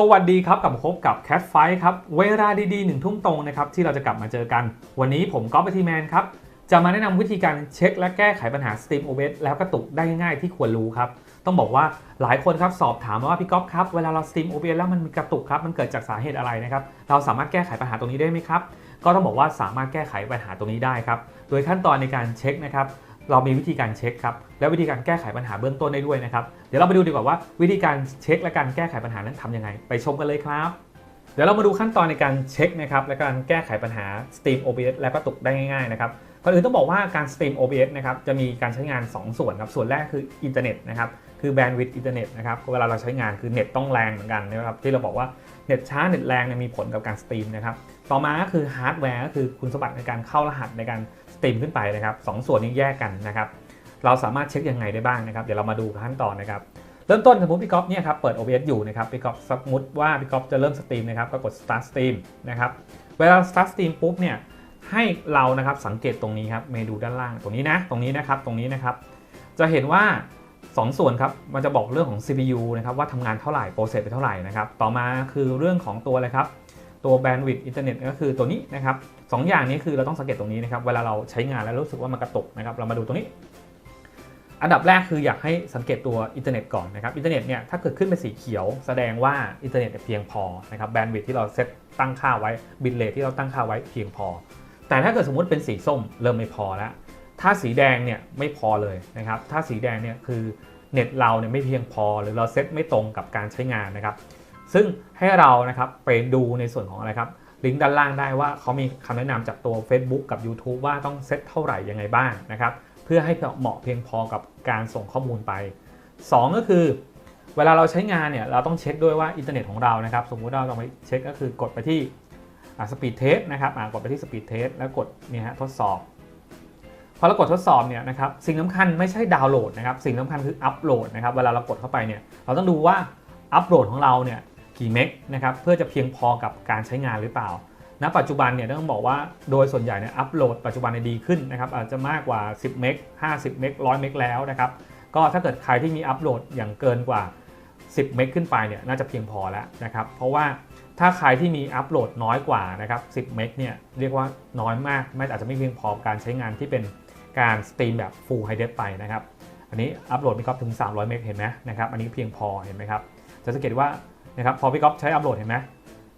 สวัสดีครับกลับมาพบกับ Cat Fight ครับ เวลาดีๆหนึ่งทุ่มตรงนะครับที่เราจะกลับมาเจอกัน วันนี้ผมก๊อฟปทีแมนครับ จะมาแนะนำวิธีการเช็คและแก้ไขปัญหา Steam OS แล้วกระตุกได้ง่ายที่ควรรู้ครับ ต้องบอกว่าหลายคนครับสอบถามมาว่าพี่ก๊อฟครับ เวลาเรา Steam OS แล้วมันมีกระตุกครับ มันเกิดจากสาเหตุอะไรนะครับ เราสามารถแก้ไขปัญหาตรงนี้ได้ไหมครับ ก็ต้องบอกว่าสามารถแก้ไขปัญหาตรงนี้ได้ครับ โดยขั้นตอนในการเช็คนะครับ เรามีวิธีการเช็คครับและวิธีการแก้ไขปัญหาเบื้องต้นได้ด้วยนะครับเดี๋ยวเราไปดูดีกว่าว่าวิธีการเช็คและการแก้ไขปัญหานั้นทำยังไง ไปชมกันเลยครับ เดี๋ยวเรามาดูขั้นตอนในการเช็คนะครับและการแก้ไขปัญหา Steam OBS และกระตุกได้ง่ายๆนะครับก่อนอื่นต้องบอกว่าการ Steam OBS นะครับจะมีการใช้งาน 2 ส่วนครับส่วนแรกคืออินเทอร์เน็ตนะครับคือแบนด์วิดต์อินเทอร์เน็ตนะครับเวลาเราใช้งานคือเน็ตต้องแรงเหมือนกันนะครับที่เราบอกว่าเน็ตช้าเน็ตแรงเนี่ยมีผลกับการสตรีมนะครับต่อมาก็คือฮาร์ดแวร์ก็คือคุณสมบัติในการเข้ารหัสในการ สตรีมขึ้นไปนะครับสองส่วนนี้แยกกันนะครับเราสามารถเช็คยังไงได้บ้างนะครับ เดี๋ยวเรามาดูขั้นตอนนะครับเริ่มต้นสมมติพี่ก๊อฟเนี่ยครับเปิด OBS อยู่นะครับพี่ก๊อฟสมมติว่าพี่ก๊อฟจะเริ่มสตรีมนะครับก็กด start stream นะครับเวลา start stream ปุ๊บเนี่ยให้เรานะครับสังเกตตรงนี้ครับเมนูด้านล่างตรงนี้นะตรงนี้นะครับตรงนี้นะครับ จะเห็นว่า 2 ส่วนครับมันจะบอกเรื่องของ CPU นะครับว่าทำงานเท่าไหร่โปรเซสไปเท่าไหร่นะครับต่อมาคือเรื่องของตัวอะไรครับ ตัว bandwidth อินเทอร์เน็ตก็คือตัวนี้นะครับสองอย่างนี้คือเราต้องสังเกตตรงนี้นะครับ เวลาเราใช้งานแล้วรู้สึกว่ามันกระตุกนะครับ เรามาดูตรงนี้ อันดับแรกคืออยากให้สังเกตตัวอินเทอร์เน็ตก่อนนะครับ อินเทอร์เน็ตเนี่ยถ้าเกิดขึ้นเป็นสีเขียว แสดงว่าอินเทอร์เน็ตเพียงพอนะครับ แบนด์วิดที่เราเซตตั้งค่าไว้ บิตเรทที่เราตั้งค่าไว้เพียงพอ แต่ถ้าเกิดสมมติเป็นสีส้มเริ่มไม่พอแล้ว ถ้าสีแดงเนี่ยไม่พอเลยนะครับ ถ้าสีแดงเนี่ยคือเน็ตเราเนี่ยไม่เพียงพอหรือเราเซตไม่ตรงกับการใช้งานนะครับ ซึ่งให้เรานะครับไปดูในส่วนของอะไรครับลิงก์ด้านล่างได้ว่าเขามีคำแนะนำจากตัว Facebook กับ YouTube ว่าต้องเซตเท่าไหร่ยังไงบ้างนะครับเพื่อให้เหมาะเพียงพอกับการส่งข้อมูลไป 2 ก็คือ เวลาเราใช้งานเนี่ยเราต้องเช็คด้วยว่าอินเทอร์เน็ตของเรานะครับสมมุติเราลองไปเช็คก็คือกดไปที่สปีดเทสนะครับกดไปที่สปีดเทสแล้วกดเนี่ยฮะทดสอบพอเรากดทดสอบเนี่ยนะครับสิ่งสำคัญไม่ใช่ดาวน์โหลดนะครับสิ่งสำคัญคืออัปโหลดนะครับเวลาเรากดเข้าไปเนี่ยเราต้องดูว่าอัปโหลดของเราเนี่ย กี่เมกนะครับเพื่อจะเพียงพอกับการใช้งานหรือเปล่า ณ ปัจจุบันเนี่ยต้องบอกว่าโดยส่วนใหญ่เนี่ยอัปโหลดปัจจุบันเนี่ยดีขึ้นนะครับอาจจะมากกว่า 10 เมก 50 เมก 100 เมกแล้วนะครับก็ถ้าเกิดใครที่มีอัปโหลดอย่างเกินกว่า 10 เมกขึ้นไปเนี่ยน่าจะเพียงพอแล้วนะครับเพราะว่าถ้าใครที่มีอัปโหลดน้อยกว่านะครับ 10 เมกเนี่ยเรียกว่าน้อยมากไม่อาจจะไม่เพียงพอการใช้งานที่เป็นการสตรีมแบบ Full High Def ไปนะครับอันนี้อัปโหลดพี่ก๊อฟถึง 300 เมกเห็นไหมนะครับอันนี้เพียงพอเห็นไหมครับจะสังเกตว่า นะครับพอพี่ก๊อฟใช้อัปโหลดเห็นไหม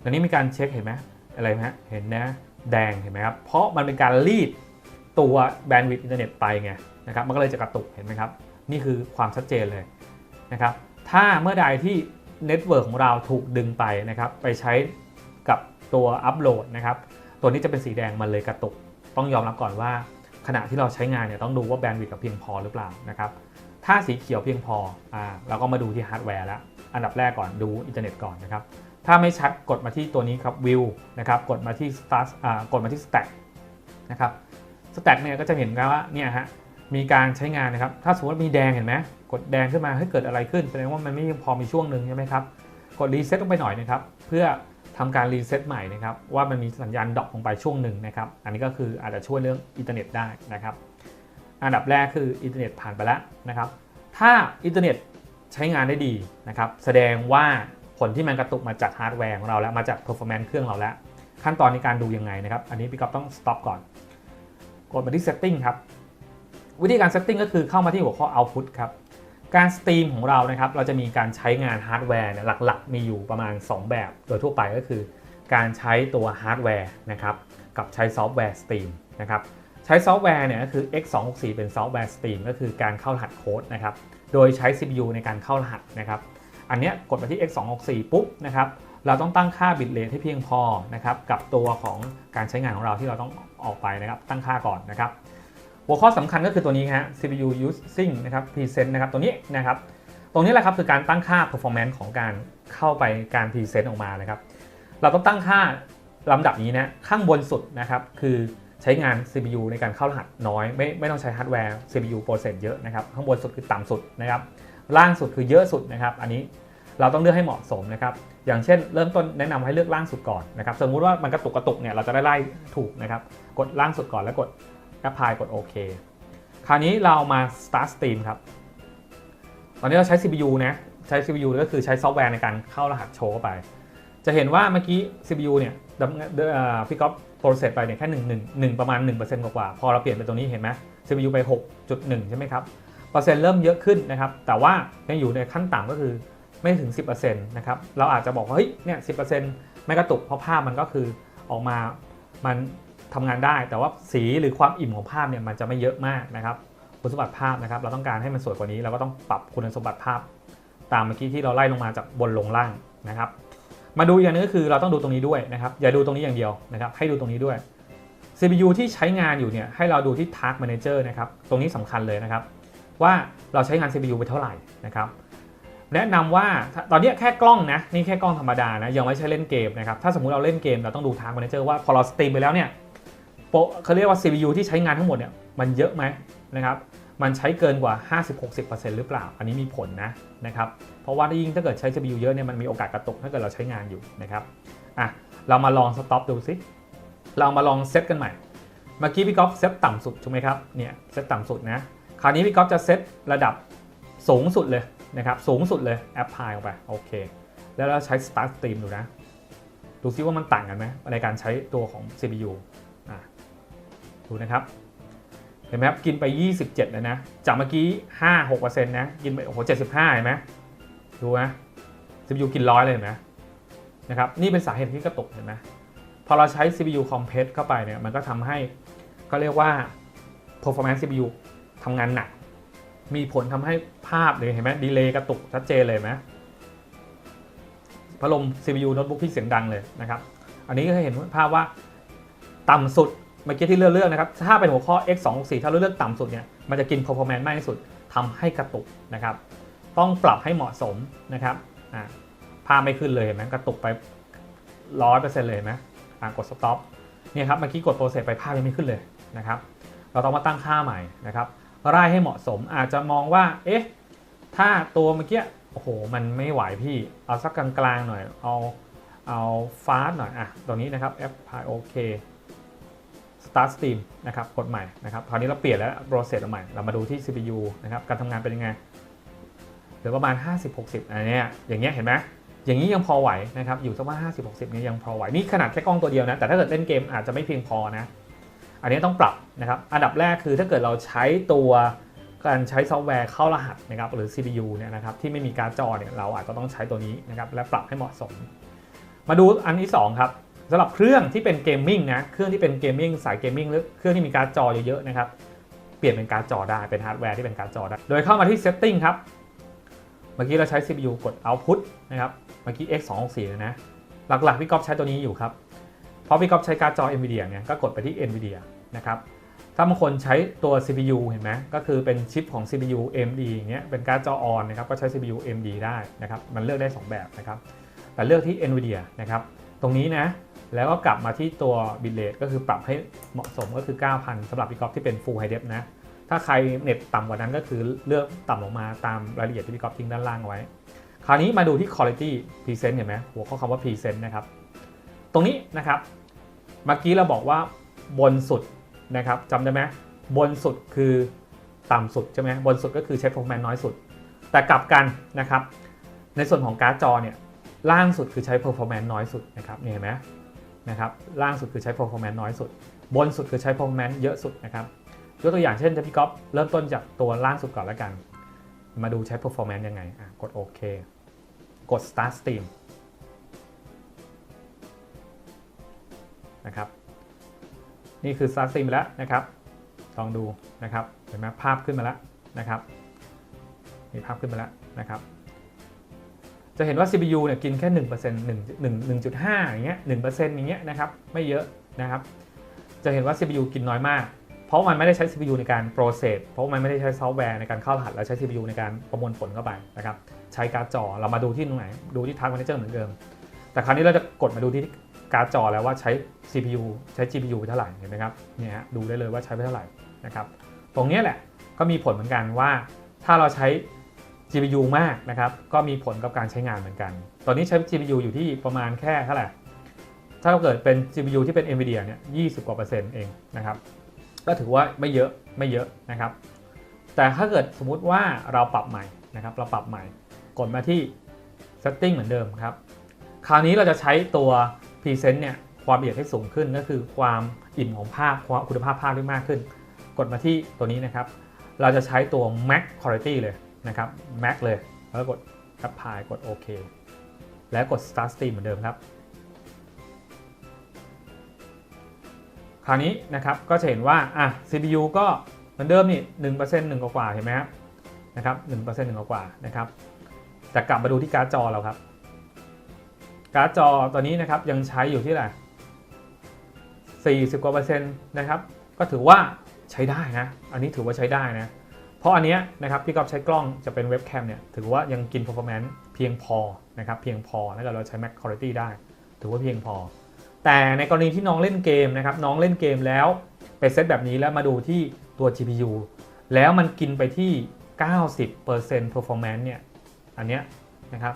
ตอนนี้มีการเช็คเห็นไหมอะไรไหมเห็นนะแดงเห็นไหมครับเพราะมันเป็นการรีดตัวแบนด์วิดต์อินเทอร์เน็ตไปไงนะครับมันก็เลยจะกระตุกเห็นไหมครับนี่คือความชัดเจนเลยนะครับถ้าเมื่อใดที่เน็ตเวิร์กของเราถูกดึงไปนะครับไปใช้กับตัวอัปโหลดนะครับตัวนี้จะเป็นสีแดงมันเลยกระตุก ต้องยอมรับก่อนว่า ขณะที่เราใช้งานเนี่ยต้องดูว่าแบนด์วิดต์เพียงพอหรือเปล่านะครับถ้าสีเขียวเพียงพออ่าเราก็มาดูที่ฮาร์ดแวร์แล้ว อันดับแรกก่อนดูอินเทอร์เน็ตก่อนนะครับ ถ้าไม่ชัดกดมาที่ตัวนี้ครับ view นะครับกดมาที่ start อ่ากดมาที่ stack นะครับ stack เนี่ยก็จะเห็นว่าเนี่ยฮะมีการใช้งานนะครับ ถ้าสมมติมีแดงเห็นไหมกดแดงขึ้นมาให้เกิดอะไรขึ้นแสดงว่ามันไม่พอมีช่วงหนึ่งใช่ไหมครับ กดรีเซ็ตลงไปหน่อยนะครับ เพื่อทำการรีเซ็ตใหม่นะครับ ว่ามันมีสัญญาณดรอปลงไปช่วงหนึ่งนะครับ อันนี้ก็คืออาจจะช่วยเรื่องอินเทอร์เน็ตได้นะครับ อันดับแรกคืออินเทอร์เน็ตผ่านไปแล้วนะครับ ถ้าอินเทอร์เน็ต ใช้งานได้ดีนะครับแสดงว่าผลที่มันกระตุกมาจากฮาร์ดแวร์ของเราแล้วมาจาก performance เครื่องเราแล้ว ขั้นตอนในการดูยังไงนะครับ อันนี้พี่ก๊อฟต้อง stop ก่อน กดมาที่ setting ครับ วิธีการ setting ก็คือเข้ามาที่หัวข้อ output ครับ การสตรีมของเรานะครับ เราจะมีการใช้งานฮาร์ดแวร์เนี่ยหลักๆ มีอยู่ประมาณ 2 แบบ โดยทั่วไปก็คือ การใช้ตัวฮาร์ดแวร์นะครับ กับใช้ซอฟต์แวร์สตรีมนะครับ ใช้ซอฟต์แวร์เนี่ยก็คือ x264 เป็นซอฟต์แวร์สตรีมก็คือการเข้ารหัสโค้ดนะครับ โดยใช้ CPU ในการเข้ารหัสนะครับอันนี้กดมาที่ x264 ปุ๊บนะครับเราต้องตั้งค่าบิตเรทให้เพียงพอนะครับกับตัวของการใช้งานของเราที่เราต้องออกไปนะครับตั้งค่าก่อนนะครับหัวข้อสำคัญก็คือตัวนี้ฮะ CPU using นะครับ present นะครับตัวนี้นะครับตรงนี้แหละครับคือการตั้งค่า performance ของการเข้าไปการ present ออกมานะครับเราต้องตั้งค่าลำดับนี้นะข้างบนสุดนะครับคือ ใช้งาน CPU ในการเข้ารหัสน้อย ไม่ไม่ต้องใช้ฮาร์ดแวร์ CPU โปรเซสเยอะนะครับ ข้างบนสุดคือต่ำสุดนะครับ ล่างสุดคือเยอะสุดนะครับ อันนี้เราต้องเลือกให้เหมาะสมนะครับ อย่างเช่น เริ่มต้นแนะนำให้เลือกล่างสุดก่อนนะครับ สมมุติว่ามันกระตุกกระตุกเนี่ยเราจะได้ไล่ถูกนะครับ กดล่างสุดก่อนแล้วกด apply กดโอเค คราวนี้เรามา start stream ครับ ตอนนี้เราใช้ CPU นะ ใช้ CPU ก็คือใช้ซอฟต์แวร์ในการเข้ารหัสโชว์ไป จะเห็นว่าเมื่อกี้ CPU เนี่ยพี่ก๊อฟโปรเซสไปเนี่ยแค่ 1 1 1 ประมาณ 1%กว่า พอเราเปลี่ยนเป็นตัวนี้เห็นไหม CPU ไป 6.1 ใช่ไหมครับ เปอร์เซ็นต์เริ่มเยอะขึ้นนะครับ แต่ว่ายังอยู่ในขั้นต่ำก็คือไม่ถึง 10%นะครับ เราอาจจะบอกว่า เฮ้ย เนี่ย 10%ไม่กระตุก เพราะภาพมันก็คือออกมา มันทำงานได้ แต่ว่าสีหรือความอิ่มของภาพเนี่ยมันจะไม่เยอะมากนะครับ คุณสมบัติภาพนะครับ เราต้องการให้มันสวยกว่านี้ เราก็ต้องปรับคุณสมบัติภาพ ตามเมื่อกี้ที่เราไล่ลงมาจากบนลงล่างนะครับ มาดูอย่างนึงก็คือเราต้องดูตรงนี้ด้วยนะครับ อย่าดูตรงนี้อย่างเดียวนะครับ ให้ดูตรงนี้ด้วย CPU ที่ใช้งานอยู่เนี่ยให้เราดูที่ Task Manager นะครับ ตรงนี้สำคัญเลยนะครับ ว่าเราใช้งาน CPU ไปเท่าไหร่นะครับแนะนำว่าตอนนี้แค่กล้องนะนี่แค่กล้องธรรมดานะยังไม่ใช่เล่นเกมนะครับถ้าสมมุติเราเล่นเกมเราต้องดู Task Manager ว่าพอเราสตรีมไปแล้วเนี่ยเขาเรียกว่า CPU ที่ใช้งานทั้งหมดเนี่ยมันเยอะไหมนะครับ มันใช้เกินกว่า 50-60%หรือเปล่า อันนี้มีผลนะนะครับ เพราะว่ายิ่งถ้าเกิดใช้ CPU เยอะเนี่ยมันมีโอกาสกระตุกถ้าเกิดเราใช้งานอยู่นะครับ อะ เรามาลองสต็อปดูสิเรามาลองเซตกันใหม่ เมื่อกี้พี่ก๊อฟเซตต่ำสุดถูกไหมครับ เนี่ยเซตต่ำสุดนะ คราวนี้พี่ก๊อฟจะเซตระดับสูงสุดเลยนะครับ สูงสุดเลยแอปพลายออกไป โอเค แล้วเราใช้ Start Stream ดูนะ ดูซิว่ามันต่างกันไหมในการใช้ตัวของ CPU อะดูนะครับ เห็นไหมครับกินไป 27เลยนะจากเมื่อกี้ 5 6นะกินไปโอ้โห75เห็นไหมดูนะ CPU กินร้อยเลยเห็นไหมนะครับนี่เป็นสาเหตุที่กระตุกเห็นไหมพอเราใช้ CPU Compress เข้าไปเนี่ยมันก็ทำให้ก็เรียกว่า performance CPU ทำงานหนัก มีผลทำให้ภาพเลยเห็นไหมดีเลย์กระตุกชัดเจนเลยไหมพัดลม CPU โน้ตบุ๊กที่เสียงดังเลยนะครับ อันนี้ก็เห็นภาพว่าต่ำสุด เมื่อกี้ที่เลือกเลือกนะครับ ถ้าเป็นหัวข้อ x 2 6 4ถ้าเราเลือกต่ำสุดเนี่ย มันจะกิน performance มากที่สุดทำให้กระตุกนะครับ ต้องปรับให้เหมาะสมนะครับอ่าภาพไม่ขึ้นเลยเห็นไหมกระตุกไปร้อยเปอร์เซ็นต์เลยเห็นไหมอ่ากด stop เนี่ยครับเมื่อกี้กด process ไปภาพยังไม่ขึ้นเลยนะครับ เราต้องมาตั้งค่าใหม่นะครับไล่ให้เหมาะสมอาจจะมองว่า เอ๊ะ ถ้าตัวเมื่อกี้โอ้โห มันไม่ไหวพี่ เอาสักกลางๆหน่อย เอา เอาฟาสหน่อย อะตรงนี้นะครับ F Pi OK Start Stream นะครับกดใหม่นะครับคราวนี้เราเปลี่ยนแล้ว process ใหม่ เรามาดูที่ CPU นะครับการทำงานเป็นยังไงเหลือประมาณ 50-60อันเนี้ยอย่างเงี้ยเห็นไหมอย่างนี้ยังพอไหวนะครับอยู่สักว่า 50-60เนี่ยยังพอไหว นี่ขนาดแค่กล้องตัวเดียวนะ แต่ถ้าเกิดเล่นเกมอาจจะไม่เพียงพอนะ อันนี้ต้องปรับนะครับ อันดับแรกคือถ้าเกิดเราใช้ตัวการใช้ซอฟต์แวร์เข้ารหัสนะครับหรือ CPU เนี่ยนะครับที่ไม่มีการ์ดจอเนี่ยเราอาจจะต้องใช้ตัวนี้นะครับและปรับให้เหมาะสม มาดูอันที่2ครับ สำหรับเครื่องที่เป็นเกมมิ่งนะเครื่องที่เป็นเกมมิ่งสายเกมมิ่งหรือเครื่องที่มีการ์ดจอเยอะๆนะครับเปลี่ยนเป็นการ์ดจอได้เป็นฮาร์ดแวร์ที่เป็นการ์ดจอได้ โดยเข้ามาที่ Setting ครับ เมื่อกี้เราใช้ CPU กด Output นะครับเมื่อกี้ X 2 6 4นะหลักๆพี่ก๊อฟใช้ตัวนี้อยู่ครับเพราะพี่ก๊อฟใช้การ์ดจอ NVIDIA เนี่ยก็กดไปที่ NVIDIA นะครับถ้าบางคนใช้ตัว CPU เห็นไหมก็คือเป็นชิปของ CPU AMD อย่างเงี้ยเป็นการ์ดจอออนนะครับก็ใช้ CPU AMD ได้นะครับมันเลือกได้ 2 แบบนะครับแต่เลือกที่ NVIDIA นะครับ ตรงนี้นะ แล้วก็กลับมาที่ตัว bitrate ก็คือปรับให้เหมาะสมก็คือ 9,000สำหรับพี่ก๊อฟที่เป็น Full High Def นะ ถ้าใครเน็ตต่ำกว่านั้นก็คือเลือกต่ำลงมาตามรายละเอียดที่พี่กอฟทิ้งด้านล่างไว้ คราวนี้มาดูที่ Quality Present เห็นไหมหัวข้อคำว่า Present นะครับ ตรงนี้นะครับ เมื่อกี้เราบอกว่าบนสุดนะครับจำได้ไหมบนสุดคือต่ำสุดใช่ไหมบนสุดก็คือใช้ performance น้อยสุด แต่กลับกันนะครับ ในส่วนของการ์ดจอเนี่ย ล่างสุดคือใช้ performance น้อยสุดนะครับนี่เห็นไหมนะครับล่างสุดคือใช้ performance น้อยสุด บนสุดคือใช้ performance เยอะสุดนะครับยกตัวอย่างเช่นจะพี่ก๊อฟเริ่มต้นจากตัวล่างสุดก่อนแล้วกัน มาดูใช้ performance ยังไงกดโอเคกด start stream นะครับนี่คือ Start Stream ไปแล้วนะครับลองดูนะครับเห็นไหมภาพขึ้นมาแล้วนะครับมีภาพขึ้นมาแล้วนะครับ จะเห็นว่า CPU เนี่ยกินแค่ 1% 1 1 1.5 อย่างเงี้ย 1%อย่างเงี้ยนะครับ ไม่เยอะนะครับ จะเห็นว่า CPU กินน้อยมาก เพราะมันไม่ได้ใช้ CPU ในการ process เพราะมันไม่ได้ใช้ซอฟต์แวร์ในการเข้ารหัส แล้วใช้ CPU ในการประมวลผลเข้าไปนะครับ ใช้การ์ดจอ เรามาดูที่ตรงไหน ดูที่ Task Manager เหมือนเดิม แต่คราวนี้เราจะกดมาดูที่การ์ดจอแล้วว่าใช้ CPU ใช้ GPU ไปเท่าไหร่ เห็นไหมครับ เนี่ยฮะดูได้เลยว่าใช้ไปเท่าไหร่นะครับ ตรงนี้แหละก็มีผลเหมือนกันว่าถ้าเราใช้ GPU มากนะครับ ก็มีผลกับการใช้งานเหมือนกัน ตอนนี้ใช้ GPU อยู่ที่ประมาณแค่เท่าไหร่ ถ้าเกิดเป็น GPU ที่เป็น NVIDIA เนี่ย20 กว่าเปอร์เซ็นต์เองนะครับ ก็ถือว่าไม่เยอะไม่เยอะนะครับ แต่ถ้าเกิดสมมุติว่าเราปรับใหม่นะครับ เราปรับใหม่ กดมาที่ setting เหมือนเดิมครับ คราวนี้เราจะใช้ตัว present เนี่ย ความละเอียดให้สูงขึ้นก็คือความอิ่มของภาพความคุณภาพภาพได้มากขึ้น กดมาที่ตัวนี้นะครับ เราจะใช้ตัว max quality เลย นะครับ max เลย แล้วกด apply กด OK แล้วกด start stream เหมือนเดิมครับ คราวนี้นะครับก็จะเห็นว่าอะ CPU ก็เหมือนเดิมนี่1% 1กว่าเห็นไหมครับนะครับ1% 1กว่านะครับแต่กลับมาดูที่การ์ดจอเราครับ การ์ดจอตัวนี้นะครับยังใช้อยู่ที่ไหน40กว่าเปอร์เซ็นต์นะครับ ก็ถือว่าใช้ได้นะ อันนี้ถือว่าใช้ได้นะ เพราะอันเนี้ยนะครับพี่กอฟใช้กล้องจะเป็นเว็บแคมเนี่ยถือว่ายังกิน performance เพียงพอนะครับเพียงพอถ้าเกิดเราใช้ Max Quality ได้ ถือว่าเพียงพอ แต่ในกรณีที่น้องเล่นเกมนะครับน้องเล่นเกมแล้วไปเซตแบบนี้แล้วมาดูที่ตัว GPU แล้วมันกินไปที่ 90% performance เนี่ยอันเนี้ยนะครับ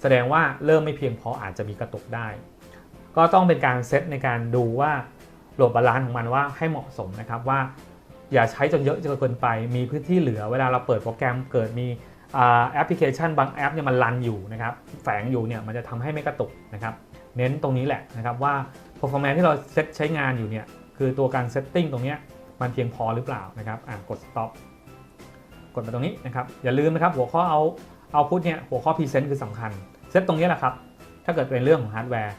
แสดงว่าเริ่มไม่เพียงพออาจจะมีกระตุกได้ ก็ต้องเป็นการเซตในการดูว่าโหลดบาลานซ์ของมันว่าให้เหมาะสมนะครับว่า อย่าใช้จนเยอะจนเกินไป มีพื้นที่เหลือเวลาเราเปิดโปรแกรมเกิดมีแอปพลิเคชันบางแอปเนี่ยมันรันอยู่นะครับแฝงอยู่เนี่ยมันจะทำให้ไม่กระตุกนะครับเน้นตรงนี้แหละนะครับว่า performance ที่เราเซตใช้งานอยู่เนี่ยคือตัวการ setting ตรงนี้มันเพียงพอหรือเปล่านะครับอะกด stop กดมาตรงนี้นะครับอย่าลืมนะครับหัวข้อเอาเอาพุทเนี่ยหัวข้อ present คือสำคัญเซตตรงนี้แหละครับถ้าเกิดเป็นเรื่องของฮาร์ดแวร์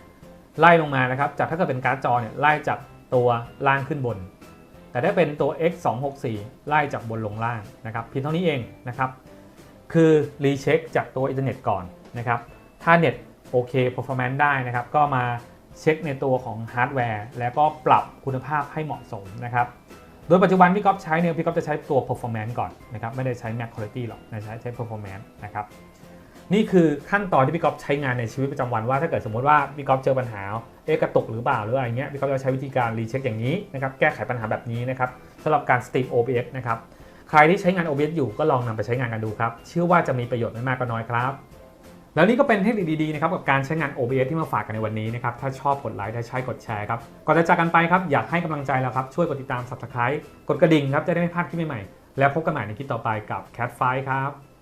ไล่ลงมานะครับจากถ้าเกิดเป็นการ์ดจอเนี่ยไล่จากตัวล่างขึ้นบน แต่ถ้าเป็นตัว x 2 6 4ไล่จากบนลงล่างนะครับเพียงเท่านี้เองนะครับ คือรีเช็คจากตัวอินเทอร์เน็ตก่อนนะครับ ถ้าเน็ตโอเค performance ได้นะครับ ก็มาเช็คในตัวของฮาร์ดแวร์ แล้วก็ปรับคุณภาพให้เหมาะสมนะครับ โดยปัจจุบันพี่ก๊อฟใช้เนี่ยพี่ก๊อฟจะใช้ตัว performance ก่อนนะครับ ไม่ได้ใช้ max quality หรอกนะใช้ใช้ performance นะครับ นี่คือขั้นตอนที่พี่ก๊อฟใช้งานในชีวิตประจำวันว่าถ้าเกิดสมมติว่าพี่ก๊อฟเจอปัญหาเอ๊ะกระตุกหรือเปล่าหรืออะไรเงี้ยพี่ก๊อฟจะใช้วิธีการรีเช็คอย่างนี้นะครับแก้ไขปัญหาแบบนี้นะครับสำหรับการ stream OBS นะครับใครที่ใช้งาน OBS อยู่ก็ลองนำไปใช้งานกันดูครับเชื่อว่าจะมีประโยชน์ไม่มากก็น้อยครับแล้วนี่ก็เป็นเทคนิคดีๆนะครับกับการใช้งาน OBS ที่มาฝากกันในวันนี้นะครับถ้าชอบกดไลค์ถ้าใช่กดแชร์ครับก่อนจะจากกันไปครับอยากให้กำลังใจเราครับช่วยกดติดตาม Subscribe กดกระดิ่งครับจะได้ไม่พลาดคลิปใหม่ๆแล้วพบกันใหม่ในคลิปต่อไปกับ Cat f i ครับ